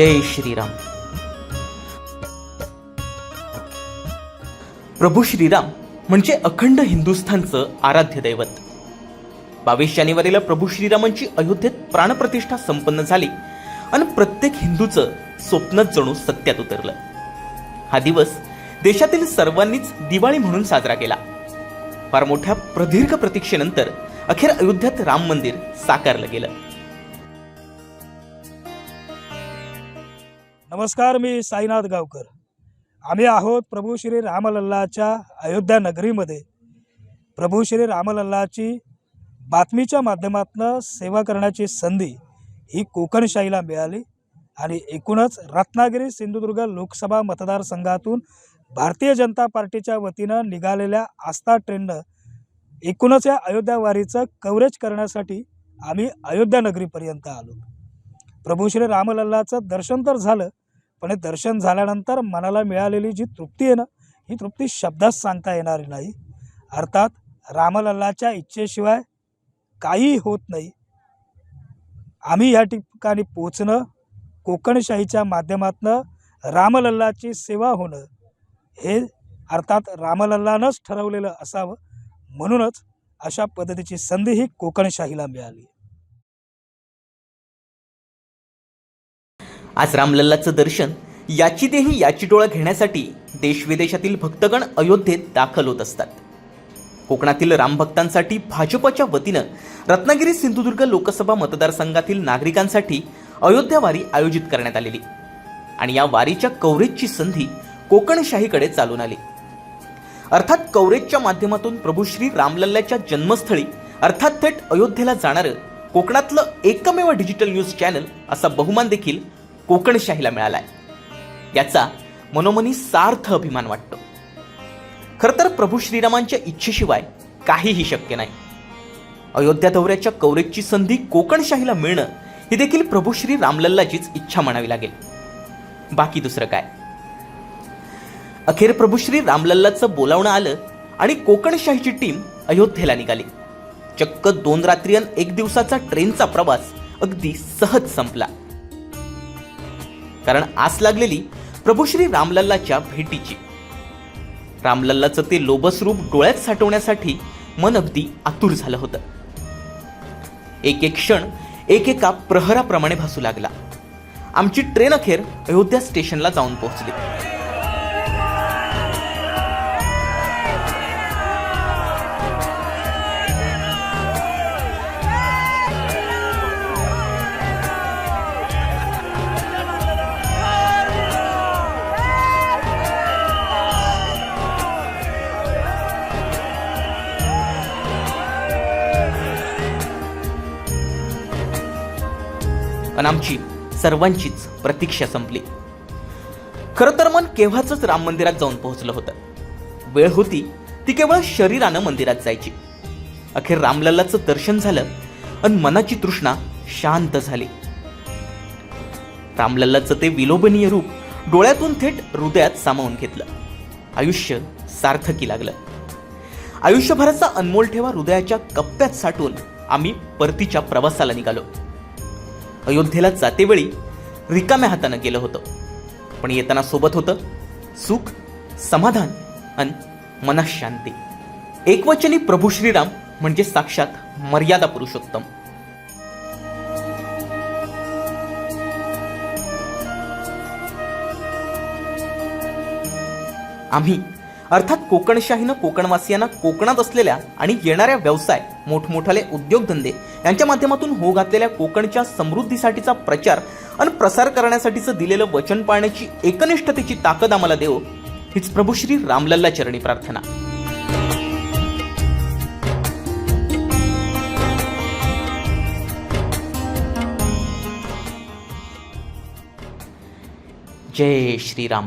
जय श्रीराम. प्रभू श्रीराम म्हणजे अखंड हिंदुस्थानचं आराध्य दैवत. बावीस जानेवारीला प्रभू श्रीरामांची अयोध्येत प्राणप्रतिष्ठा संपन्न झाली आणि प्रत्येक हिंदूचं स्वप्नच जणू सत्यात उतरलं. हा दिवस देशातील सर्वांनीच दिवाळी म्हणून साजरा केला. फार मोठ्या प्रदीर्घ प्रतीक्षेनंतर अखेर अयोध्यात राम मंदिर साकारलं गेलं. नमस्कार मी साईनाथ गावकर. आम्ही आहोत प्रभू श्री रामलल्लाच्या अयोध्या नगरीमध्ये. प्रभू श्री रामलल्लाची बातमीच्या माध्यमातून सेवा करण्याची संधी ही कोकणशाहीला मिळाली आणि एकूणच रत्नागिरी सिंधुदुर्ग लोकसभा मतदारसंघातून भारतीय जनता पार्टीच्या वतीनं निघालेल्या आस्था ट्रेननं एकूणच या अयोध्या वारीचं कव्हरेज करण्यासाठी आम्ही अयोध्या नगरीपर्यंत आलो. प्रभू श्री रामलल्लाचं दर्शन तर झालं पण हे दर्शन झाल्यानंतर मनाला मिळालेली जी तृप्ती आहे ना ही तृप्ती शब्दात सांगता येणारी नाही. अर्थात रामलल्लाच्या इच्छेशिवाय काही होत नाही. आम्ही या ठिकाणी पोचणं कोकणशाहीच्या माध्यमातनं रामलल्लाची सेवा होणं हे अर्थात रामलल्लानंच ठरवलेलं असावं म्हणूनच अशा पद्धतीची संधी ही कोकणशाहीला मिळाली. आज रामलल्लाचं दर्शन याची देही याची डोळा घेण्यासाठी देशविदेशातील भक्तगण अयोध्येत दाखल होत असतात. कोकणातील रामभक्तांसाठी भाजपच्या वतीनं रत्नागिरी सिंधुदुर्ग लोकसभा मतदारसंघातील नागरिकांसाठी अयोध्या वारी आयोजित करण्यात आलेली आणि या वारीच्या कव्हरेजची संधी कोकणशाहीकडे चालून आली. अर्थात कव्हरेजच्या माध्यमातून प्रभू श्री रामलल्ल्याच्या जन्मस्थळी अर्थात थेट अयोध्येला जाणारं कोकणातलं एकमेव डिजिटल न्यूज चॅनल असा बहुमान देखील कोकणशाहीला मिळालाय. याचा मनोमनी सार्थ अभिमान वाटतो. खरं तर प्रभू श्रीरामांच्या इच्छेशिवाय काहीही शक्य नाही. अयोध्या दौऱ्याच्या कवरेजची संधी कोकणशाहीला मिळणं ही देखील प्रभू श्री रामलल्लाचीच इच्छा म्हणावी लागेल. बाकी दुसरं काय? अखेर प्रभू श्री रामलल्लाचं बोलावणं आलं आणि कोकणशाहीची टीम अयोध्येला निघाली. चक्क दोन रात्री एक दिवसाचा ट्रेनचा प्रवास अगदी सहज संपला. कारण आस लागलेली प्रभू श्री रामलल्लाच्या भेटीची. रामलल्लाचं ते लोबस रूप डोळ्यात साठवण्यासाठी मन अगदी आतुर झालं होतं. एक एक क्षण एकेका प्रहराप्रमाणे भासू लागला. आमची ट्रेन अखेर अयोध्या स्टेशनला जाऊन पोहोचली. पण आमची सर्वांचीच प्रतीक्षा संपली. खरं तर मन केव्हाच राम मंदिरात जाऊन पोहोचलं होतं. वेळ होती ती केवळ शरीरानं मंदिरात जायची. अखेर रामलल्लाचं दर्शन झालं आणि मनाची तृष्णा शांत झाली. रामलल्लाचं ते विलोभनीय रूप डोळ्यातून थेट हृदयात सामावून घेतलं. आयुष्य सार्थकी लागलं. आयुष्यभराचा अनमोल ठेवा हृदयाच्या कप्प्यात साठून आम्ही परतीच्या प्रवासाला निघालो. अयोध्येला जातेवेळी रिकाम्या हातानं गेलं होतं. पण येताना सोबत होतं सुख समाधान आणि मनात शांती एकवचनी प्रभू श्रीराम म्हणजे साक्षात मर्यादा पुरुषोत्तम. आम्ही अर्थात कोकणशाहीनं कोकणवासियांना कोकणात असलेल्या आणि येणाऱ्या व्यवसाय मोठमोठाले उद्योगधंदे यांच्या माध्यमातून हो घातलेल्या कोकणच्या समृद्धीसाठीचा प्रचार आणि प्रसार करण्यासाठीचं दिलेलं वचन पाळण्याची एकनिष्ठतेची ताकद आम्हाला देव. हीच प्रभू श्री रामलल्ला चरणी प्रार्थना. जय श्रीराम.